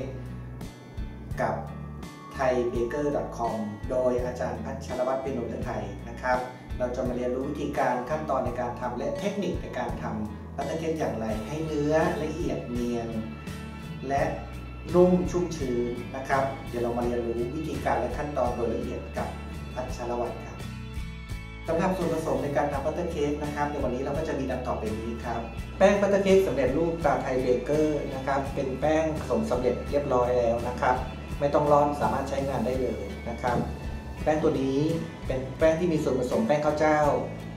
ทำบัตเตอร์เกกับ thaibaker.com โดยอาจารย์พัชรวัตรเป็นนนไทยนะครับ เราจะมาเรียนรู้วิธีการขั้นตอนในการทำและเทคนิคในการทำบัตเตอร์เค้กอย่างไร ให้เนื้อละเอียดเนียน และนุ่มชุ่มชื้นนะครับ เดี๋ยวเรามาเรียนรู้วิธีการและขั้นตอนโดยละเอียดกับพัชรวัตรครับ สำหรับส่วนผสมในการทำบัตเตอร์เค้กนะครับในวันนี้เราก็จะมีดังต่อไปนี้ครับแป้งบัตเตอร์เค้กสำเร็จรูปตาไทยเบเกอร์นะครับเป็นแป้งผสมสำเร็จเรียบร้อยแล้วนะครับ ไม่ต้องร้อนสามารถใช้งานได้เลยนะครับ แป้งตัวนี้เป็นแป้งที่มีส่วนผสมแป้งข้าวเจ้า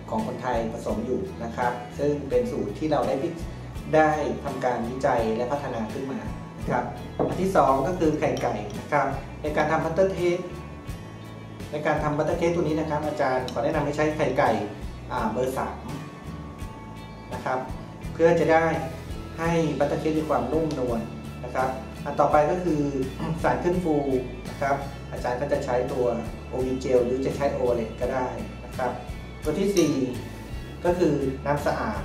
ของคนไทยผสมอยู่นะครับ ซึ่งเป็นสูตรที่เราได้ได้ทำการวิจัยและพัฒนาขึ้นมานะครับอันที่ 2 ก็คือไข่ไก่นะครับในการทำบัตเตอร์เค้ก ในการทำบัตเตอร์เค้กตัวนี้นะครับ อาจารย์ขอแนะนำให้ใช้ไข่ไก่เบอร์สามนะครับ เพื่อจะได้ให้บัตเตอร์เค้กมีความนุ่มนวลนะครับ อันต่อไปก็คือสารขึ้นฟูนะครับ อาจารย์ก็จะใช้ตัวโอวีเจลหรือจะใช้โอเลตก็ได้นะครับ ตัวที่ 4 ก็คือน้ำสะอาด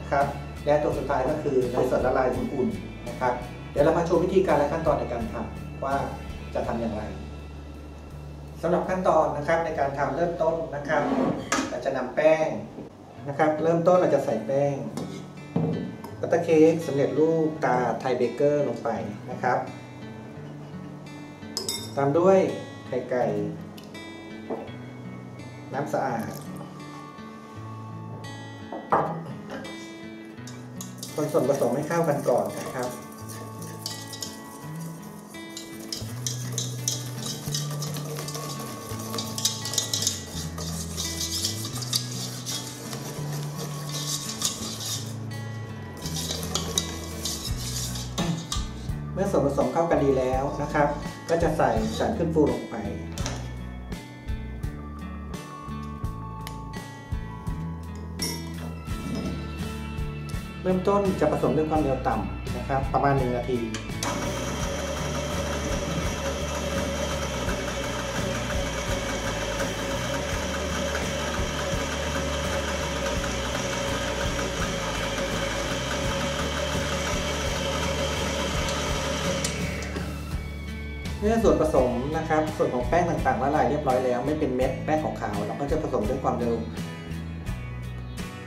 นะครับ และตัวสุดท้ายก็คือเนยสดละลายอุ่นๆนะครับ เดี๋ยวเรามาชว์วิธีการและขั้นตอนในการทำว่าจะทำอย่างไร สำหรับขั้นตอนนะครับในการทำเริ่มต้นนะครับเราจะนำแป้งนะครับ เริ่มต้นเราจะใส่แป้งบัตเตอร์เค้กสำเร็จรูปตาไทยเบเกอร์ลงไปนะครับ ตามด้วยไข่ไก่ น้ำสะอาดคนส่วนผสมให้เข้ากันก่อนนะครับ มื่อส่วนผสมเข้ากันดีแล้วนะครับ ก็จะใส่สารขึ้นฟูลงไป เริ่มต้นจะผสมด้วยความเร็วต่ำนะครับ ประมาณ 1 นาที เมื่อส่วนผสมนะครับ ส่วนของแป้งต่างๆละลายเรียบร้อยแล้ว ไม่เป็นเม็ดแป้งขาวเราก็จะผสมด้วยความเร็ว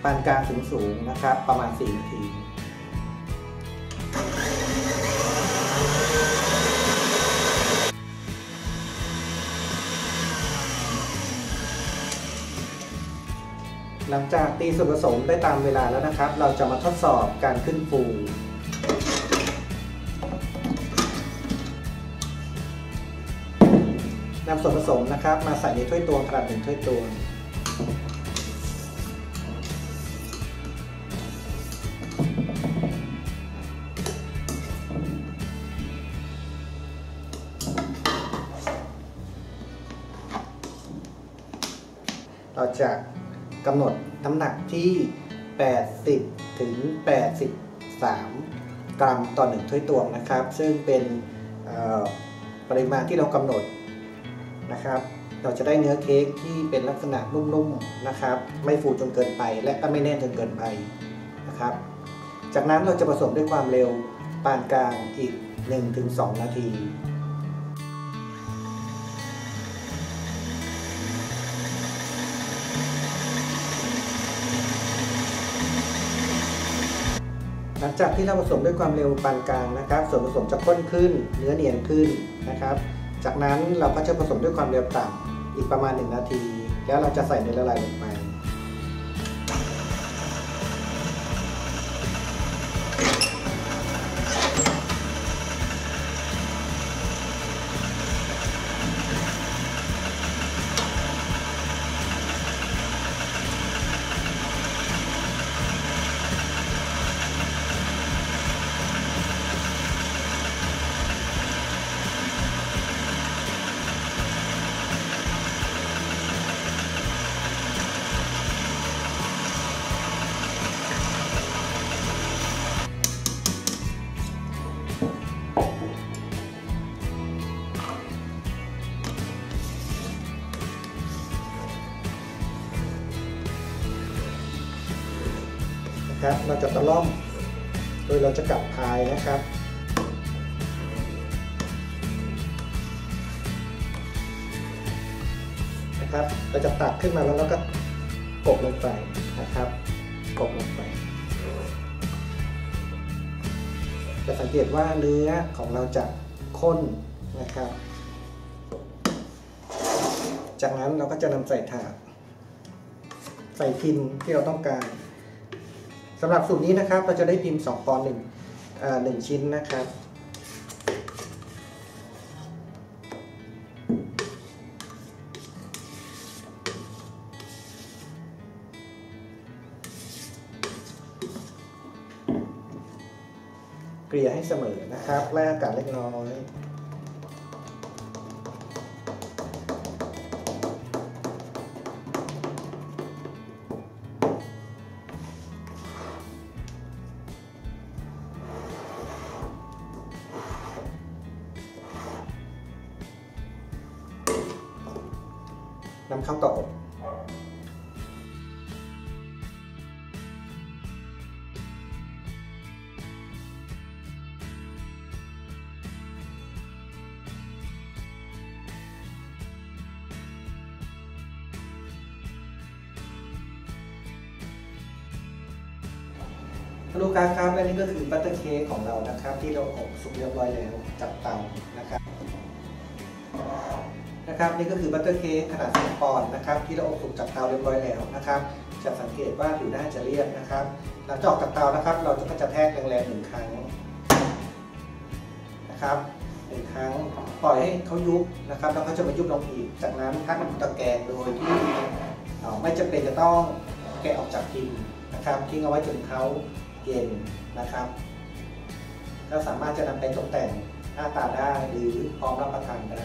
ปานกลางถึงสูงนะครับ ประมาณ 4 นาทีหลังจากตีส่วนผสมได้ตามเวลาแล้วนะครับ เราจะมาทดสอบการขึ้นฟู นำส่วนผสมนะครับ มาใส่ในถ้วยตวงขนาดหนึ่งถ้วยตวงเราจะกำหนดน้ำหนักที่ 80 ถึง 83 กรัมต่อหนึ่งถ้วยตวงนะครับ ซึ่งเป็นปริมาณที่เรากำหนด นะครับ เราจะได้เนื้อเค้กที่เป็นลักษณะนุ่มๆนะครับ ไม่ฟูจนเกินไปและก็ไม่แน่นจนเกินไปนะครับ จากนั้นเราจะผสมด้วยความเร็วปานกลางอีก 1-2 นาทีหลังจากที่เราผสมด้วยความเร็วปานกลางนะครับ ส่วนผสมจะข้นขึ้น เนื้อเนียนขึ้นนะครับ จากนั้นเราก็จะผสมด้วยความเร็วต่ำอีกประมาณ 1 นาที แล้วเราจะใส่เนยละลายลงไป ครับ เราจะตะล่อม โดยเราจะกลับพายนะครับ นะครับ เราจะตักขึ้นมาแล้วเราก็กบลงไปนะครับกบลงไป จะสังเกตว่าเนื้อของเราจะข้นนะครับ จากนั้นเราก็จะนำใส่ถาดใส่พินที่เราต้องการ สำหรับสูตรนี้นะครับเราจะได้พิมพ์2ปอนด์หนึ่งหนึ่งชิ้นนะครับเกลี่ยให้เสมอนะครับแล่อากาศเล็กน้อย นำเข้าเตาอบลูกค้าครับและนี่ก็คือบัตเตอร์เค้กของเรานะครับ ที่เราอบสุกเรียบร้อยแล้วจากเตานะครับ นะครับนี่ก็คือบัตเตอร์เค้กขนาด2ปอนด์นะครับที่เราอบสุกจากเตาเรียบร้อยแล้วนะครับ จะสังเกตว่าผิวหน้าจะเรียบนะครับหลังจากออกจากเตานะครับ เราจะก็จะแทกแรงๆหนึ่งครั้งนะครับหนึ่งครั้งปล่อยให้เขายุบนะครับ แล้วเขาจะมายุบลงอีก จากนั้นพักตะแกรงโดยที่ไม่จำเป็นจะต้องแกะออกจากพิมพ์นะครับทิ้งเอาไว้จนเขาเย็นนะครับก็สามารถจะนำไปตกแต่งหน้าตาได้หรือพร้อมรับประทานได้